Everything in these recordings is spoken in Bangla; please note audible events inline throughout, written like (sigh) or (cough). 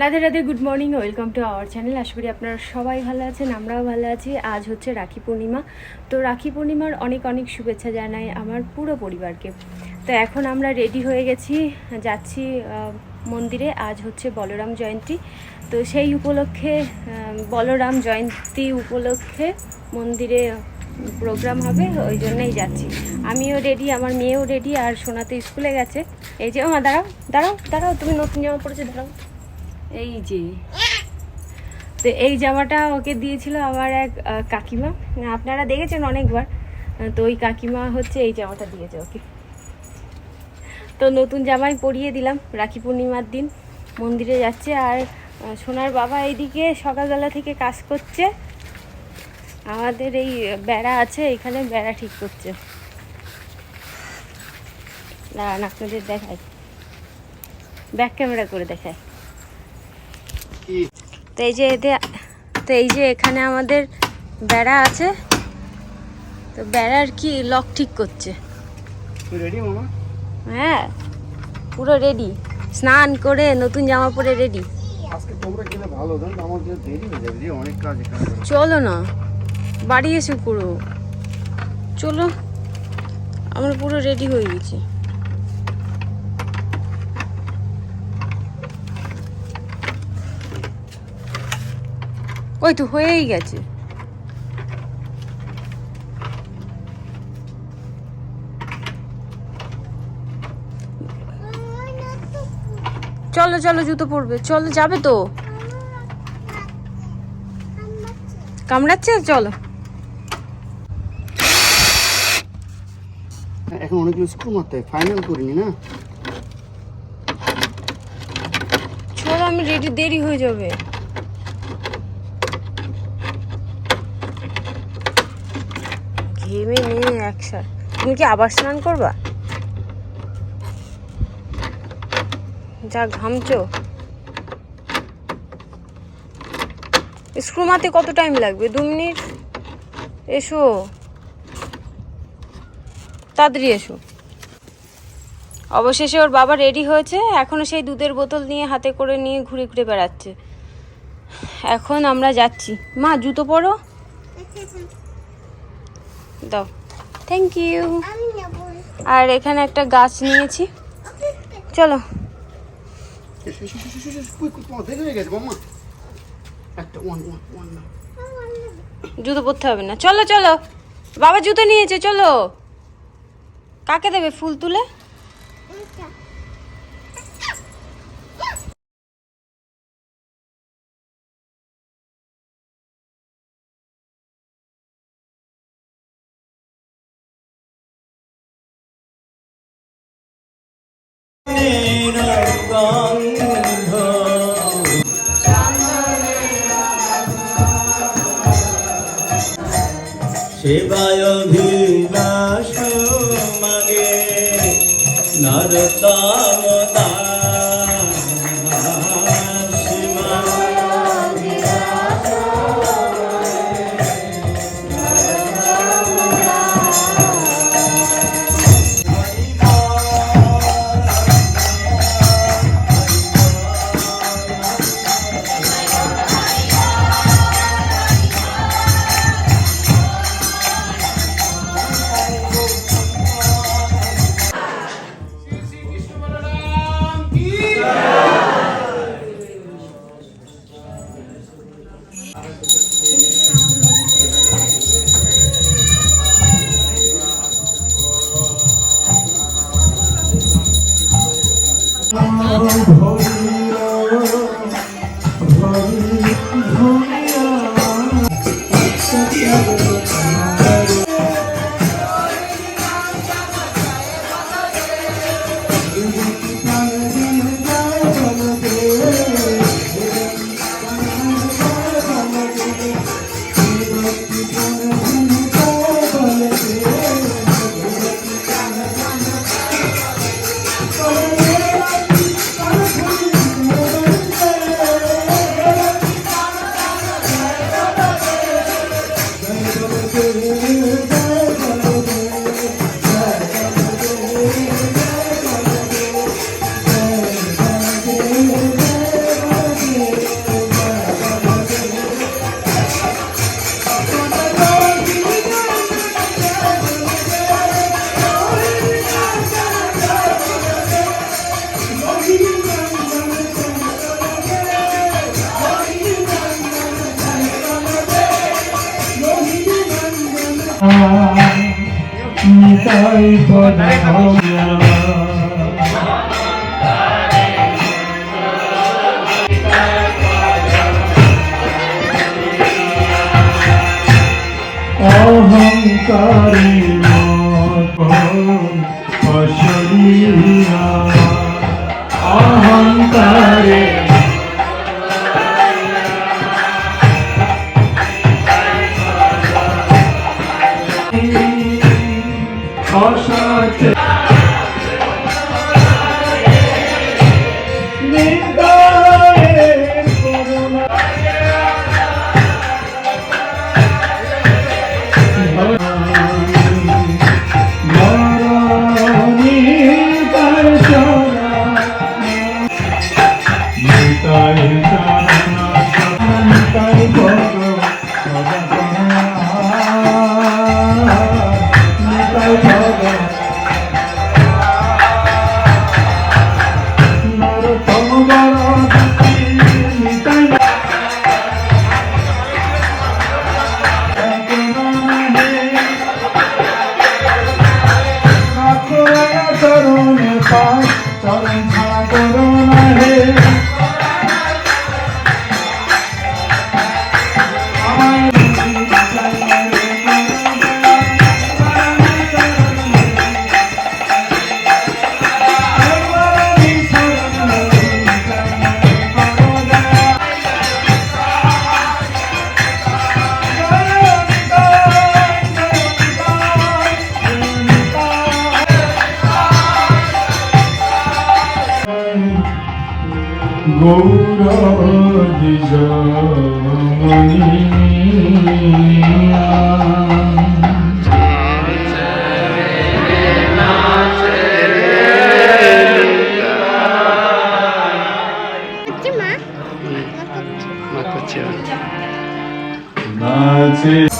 Radhe Radhe good morning welcome to our channel আশা করি আপনারা সবাই ভালো আছেন, আমরাও ভালো আছি। আজ হচ্ছে রাখি পূর্ণিমা। তো রাখি পূর্ণিমার অনেক অনেক শুভেচ্ছা জানাই আমার পুরো পরিবারকে। তো এখন আমরা রেডি হয়ে গেছি, যাচ্ছি মন্দিরে। আজ হচ্ছে বলরাম জয়ন্তী। তো সেই উপলক্ষে বলরাম জয়ন্তী উপলক্ষে মন্দিরে প্রোগ্রাম হবে, ওই জন্যই যাচ্ছি। আমিও রেডি আমার মেয়েও রেডি আর সোনা তো স্কুলে গেছে। এই যে, মা, দাঁড়াও দাঁড়াও দাঁড়াও, তুমি নতুন জামা পড়েছো, দাঁড়াও। এই যে। তো এই জামাটা ওকে দিয়েছিল আমার এক কাকিমা। আপনারা দেখেছেন অনেকবার। তো ওই কাকিমা হচ্ছে এই জামাটা দিয়েছে ওকে। তো নতুন জামাই পরিয়ে দিলাম রাখি পূর্ণিমার দিন। মন্দিরে যাচ্ছে আর সোনার বাবা এইদিকে সকালবেলা থেকে কাজ করছে। আমাদের এই বেড়া আছে, এখানে বেড়া ঠিক করছে। দাঁড়ান আপনাদের দেখাই। ব্যাক ক্যামেরা করে দেখায় তো এই যে এতে তো এই যে এখানে আমাদের বেড়া আছে। তো বেড়ার কি লক ঠিক করছে? হ্যাঁ পুরো রেডি স্নান করে নতুন জামা পরে রেডি চলো না বাড়ি এসে করো। চলো আমরা পুরো রেডি হয়ে গেছি। ওই তো হয়েই গেছে। চলো চলো জুতো পরবে। চলো যাবে তো? কামড়াচ্ছে? চলো। এখন অনেকগুলো স্ক্রু মারতে ফাইনাল করিনি না? চলো আমি রেডি দেরি হয়ে যাবে। ঘেমে নিয়ে একসাথে তুমি কি আবার স্নান করবা? যা ঘামছো। স্ক্রু মারতে কত টাইম লাগবে? দু মিনিট? এসো। তাড়াতাড়ি এসো। অবশেষে ওর বাবা রেডি হয়েছে। এখনও সেই দুধের বোতল নিয়ে হাতে করে নিয়ে ঘুরে ঘুরে বেড়াচ্ছে। এখন আমরা যাচ্ছি। মা, জুতো পরো। দাও। থ্যাংক ইউ আর এখানে একটা গাছ নিয়েছি। চলো। জুতো পরতে হবে না। চলো চলো। বাবা জুতো নিয়েছে চলো। কাকে দেবে ফুল তুলে? শিবায় অভিলাষ মাগে নরতম অহংকারী অহংকারে আছে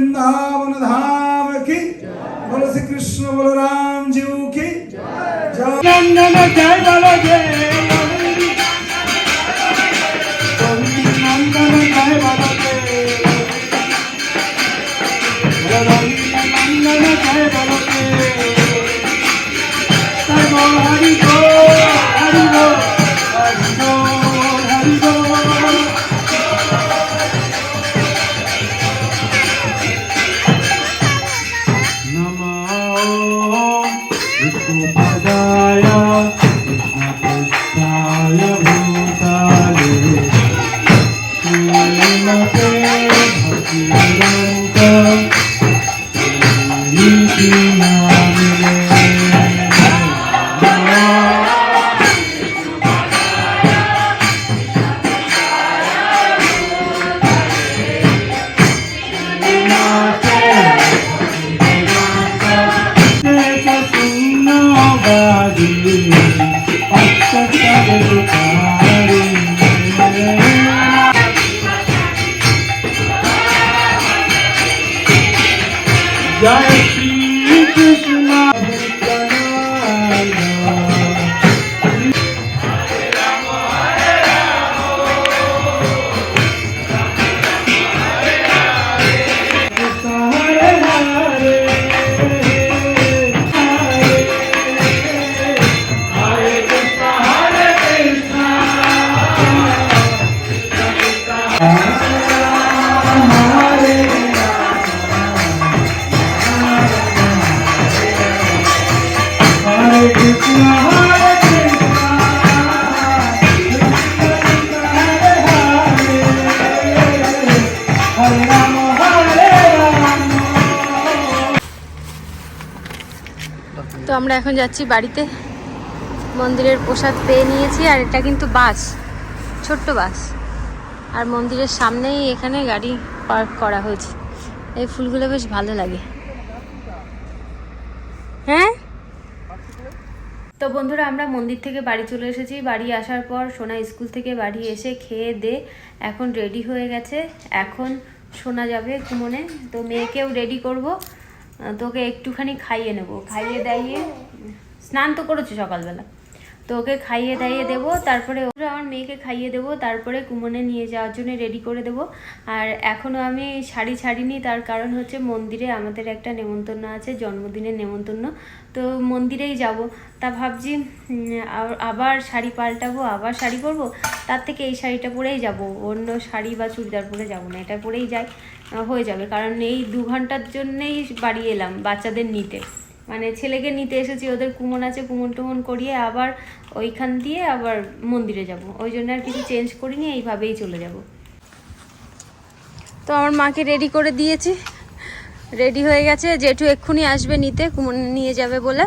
वृंदावन धाम की बोल श्री कृष्ण बलराम जीव की जय जय बोलो जय Já é simples. আমরা এখন যাচ্ছি বাড়িতে। মন্দিরের প্রসাদ পেয়ে নিয়েছি আর এটা কিন্তু বাস, ছোট্ট বাস। আর মন্দিরের সামনেই এখানে গাড়ি পার্ক করা হয়েছে। এই ফুলগুলো বেশ ভালো লাগে। হ্যাঁ? তো বন্ধুরা, আমরা মন্দির থেকে বাড়ি চলে এসেছি। বাড়ি আসার পর সোনা স্কুল থেকে বাড়ি এসে খেয়ে দে, এখন রেডি হয়ে গেছে। এখন সোনা যাবে ঘুমনে। তো মেয়েকেও রেডি করব। তোকে একটুখানি খাইয়ে নেব। খাইয়ে দাইয়ে স্নান তো করেছ সকালবেলা। তো ওকে খাইয়ে দাইয়ে দেবো তারপরে ওরা আমার মেয়েকে খাইয়ে দেবো তারপরে কুমনে নিয়ে যাওয়ার জন্য রেডি করে দেবো। আর এখনও আমি শাড়ি ছাড়িনি তার কারণ হচ্ছে মন্দিরে আমাদের একটা নেমন্তন্ন আছে জন্মদিনের নেমন্তন্ন। তো মন্দিরেই যাব। তা ভাবছি আবার শাড়ি পাল্টাবো আবার শাড়ি পরবো? তার থেকে এই শাড়িটা পরেই যাব। অন্য শাড়ি বা চুড়িদার পরে যাব না এটা পরেই যাই। হয়ে যাবে। কারণ এই দু ঘণ্টার জন্যেই বাড়ি এলাম, বাচ্চাদের নিতে। মানে ছেলেকে নিতে এসেছি, ওদের কুমন আছে কুমন টুমন করিয়ে আবার ওইখান দিয়ে আবার মন্দিরে যাব। ওই জন্য আর কিছু চেঞ্জ করিনি, এইভাবেই চলে যাব। তো আমার মাকে রেডি করে দিয়েছি। রেডি হয়ে গেছে, জেঠু এক্ষুনি আসবে নিতে কুমন নিয়ে যাবে বলে।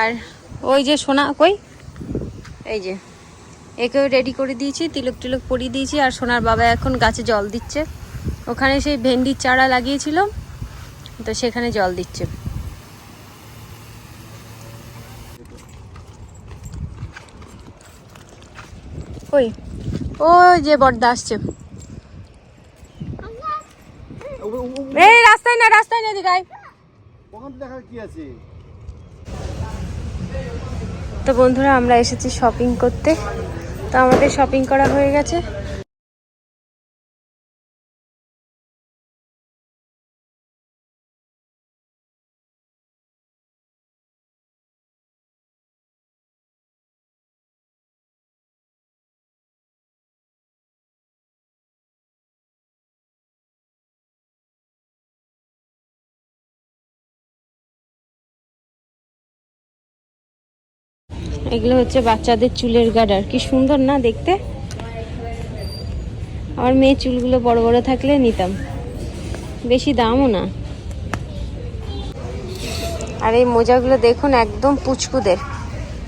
আর ওই যে সোনা, কই? এই যে, একেও রেডি করে দিয়েছি তিলক টিলক পরিয়ে দিয়েছি। আর সোনার বাবা এখন গাছে জল দিচ্ছে। ওখানে সেই ভেন্ডির চারা লাগিয়েছিল তো সেখানে জল দিচ্ছে। ওই ওই যে বর্দা আসছে। এই রাস্তায় না রাস্তায় না তো বন্ধুরা আমরা এসেছি শপিং করতে। তো আমাদের শপিং করা হয়ে গেছে। এগুলো হচ্ছে বাচ্চাদের চুলের গার্ডার কি সুন্দর না দেখতে? আমার মেয়ে চুলগুলো বড় বড় থাকলে নিতাম। বেশি দামও না। আর এই মোজাগুলো দেখুন একদম পুচকুদের।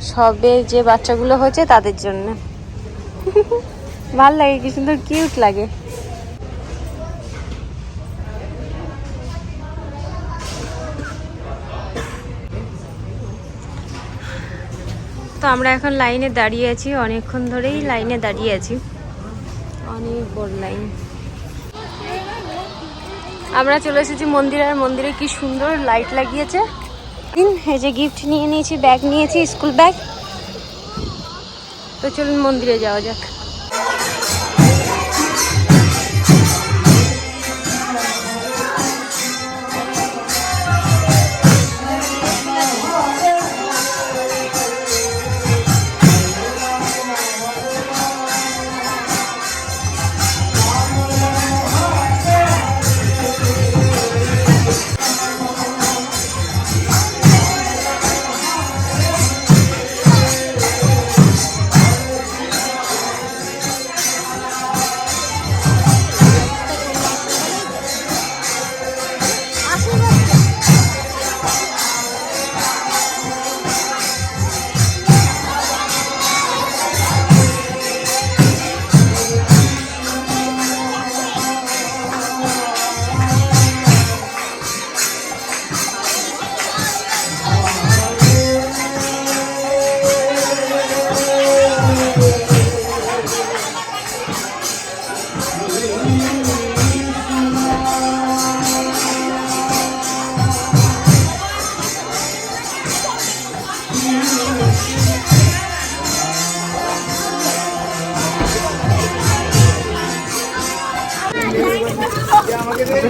সবে যে বাচ্চাগুলো হয়েছে তাদের জন্য। (laughs) ভালো লাগে, কি সুন্দর কিউট লাগে। তো আমরা এখন লাইনে দাঁড়িয়ে আছি, অনেকক্ষণ ধরেই লাইনে দাঁড়িয়ে আছি। অনেক বড় লাইন। আমরা চলে এসেছি মন্দিরে, আর মন্দিরে কি সুন্দর লাইট লাগিয়েছে। এই যে গিফট নিয়ে নিয়েছি ব্যাগ নিয়েছি স্কুল ব্যাগ তো চলুন মন্দিরে যাওয়া যাক।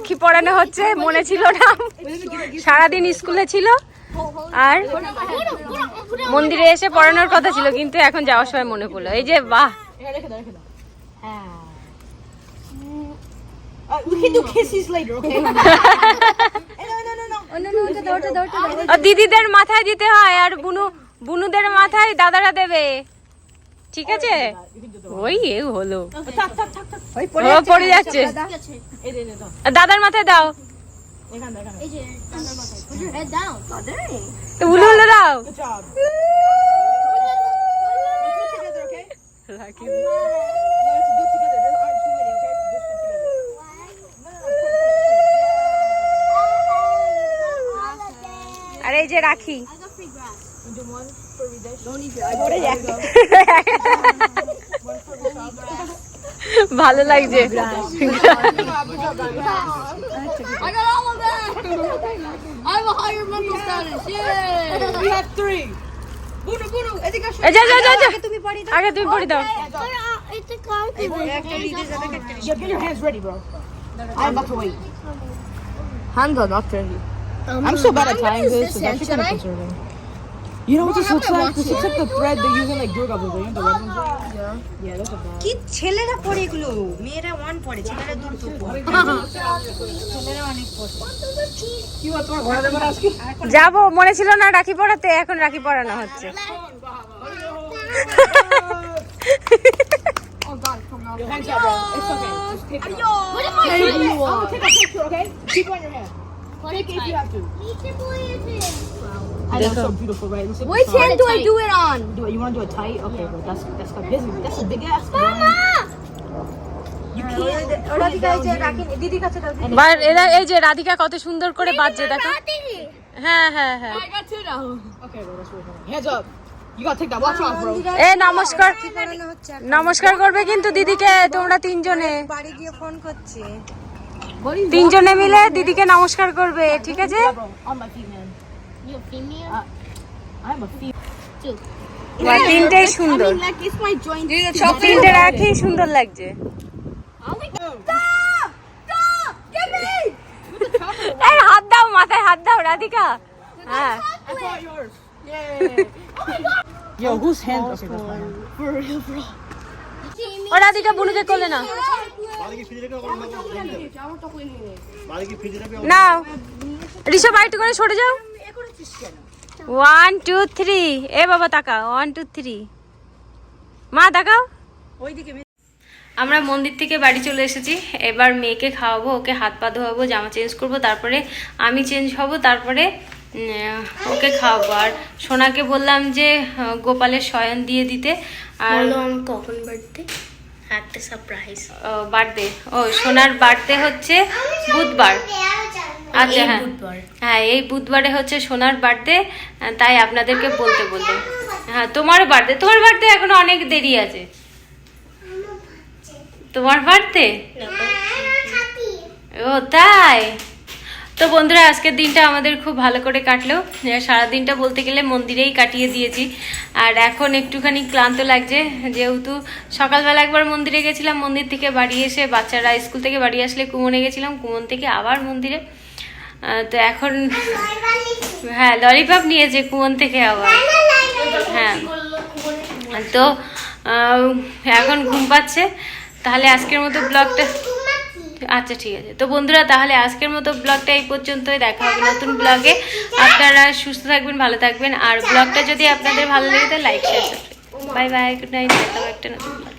রাখি পড়ানো হচ্ছে মনে ছিল না। সারাদিন স্কুলে ছিল আর মন্দিরে এসে পড়ানোর কথা ছিল কিন্তু এখন যাওয়ার সময় মনে পড়ল। এই যে বাহ? ও দিদিদের মাথায় দিতে হয় আর বুনু বুনুদের মাথায় দাদারা দেবে। ঠিক আছে? ওই এ হলো। দাদার মাথায় দাও। আরে যে রাখি। ভালো লাগছে আগে তুমি পড়ি দাও. I'm about to wait. Hands on, not ready. I'm so bad at tying this, so that's kind of concerning. You know what this looks like? This looks like the thread they use in like Durga Puja. You know the red ones? Yeah. Yeah, those are bad. কি ছেলেরা পড়ে এগুলো মেয়েরা ওয়ান পড়ে ছেলেরা দুটো পড়ে ছেলেরা অনেক পড়ে কি হলো তোমার ঘরে দেবার আজকে? যাব মনে ছিল না রাখি পড়াতে এখন রাখি পড়ানো হচ্ছে Your hands up, bro. It's okay. Just take it off. What if I Take do it. Oh, take a picture, okay? Keep on your hand. Take it if you have to. I I know, so beautiful, right? Which hand do I do it on? Do it. You want to do it tight? Okay, bro. That's that's got busy. That's a big ass. Mama! Radhika কত সুন্দর করে বাজছে দেখো হ্যাঁ হ্যাঁ হ্যাঁ. এ নমস্কার নমস্কার করবে কিন্তু দিদিকে তোমরা তিনজনে বাড়ি গিয়ে ফোন করছে তিনজনে মিলে দিদিকে নমস্কার করবে ঠিক আছে তিনটেই সুন্দর. সব তিনটে রাখি সুন্দর লাগছে হাত দাও মাথায় হাত দাও রাধিকা হ্যাঁ It's all yours. Yay. Yo, whose hand? Okay, that's fine. For real, bro. ও রাধিকা বুনুকে করলে না না ঋষভ আইটু করে সরে যাও। ওয়ান টু থ্রি এ বাবা তাকাও। ওয়ান টু থ্রি মা তাকাও। ওইদিকে আমরা মন্দির থেকে বাড়ি চলে এসেছি। এবার মেয়েকে খাওয়াবো ওকে হাত পা ধোয়াবো জামা চেঞ্জ করব তারপরে আমি চেঞ্জ হব তারপরে ওকে খাওয়াবো। আর সোনাকে বললাম যে গোপালের শয়ন দিয়ে দিতে। আর কখন বার্থডে একটা সারপ্রাইজ বার্থডে। ও সোনার বার্থডে হচ্ছে বুধবার। আচ্ছা হ্যাঁ। হ্যাঁ এই বুধবারে হচ্ছে সোনার বার্থডে তাই আপনাদেরকে বলতে বলতে হ্যাঁ তোমারও বার্থডে তোমার বার্থডে এখনও অনেক দেরি আছে। তোমার বার্থডে। ও তাই? তো বন্ধুরা, আজকের দিনটা আমাদের খুব ভালো করে কাটলো। সারা দিনটা বলতে গেলে মন্দিরেই কাটিয়ে দিয়েছি। আর এখন একটুখানি ক্লান্ত লাগছে, যেহেতু সকালবেলা একবার মন্দিরে গেছিলাম, মন্দির থেকে বাড়ি এসে বাচ্চারা স্কুল থেকে বাড়ি আসলে কুমনে গেছিলাম, কুমন থেকে আবার মন্দিরে। তো এখন হ্যাঁ ললিপপ নিয়েছে কুমন থেকে আবার। হ্যাঁ। তো এখন ঘুম পাচ্ছে। তাহলে আজকের মতো ব্লগটা আচ্ছা ঠিক আছে। তো বন্ধুরা, তাহলে আজকের মতো ব্লগটা এই পর্যন্তই। দেখা হবে নতুন ব্লগে আপনারা সুস্থ থাকবেন, ভালো থাকবেন। আর ব্লগটা যদি আপনাদের ভালো লেগে থাকে like share bye bye good night একটা নতুন।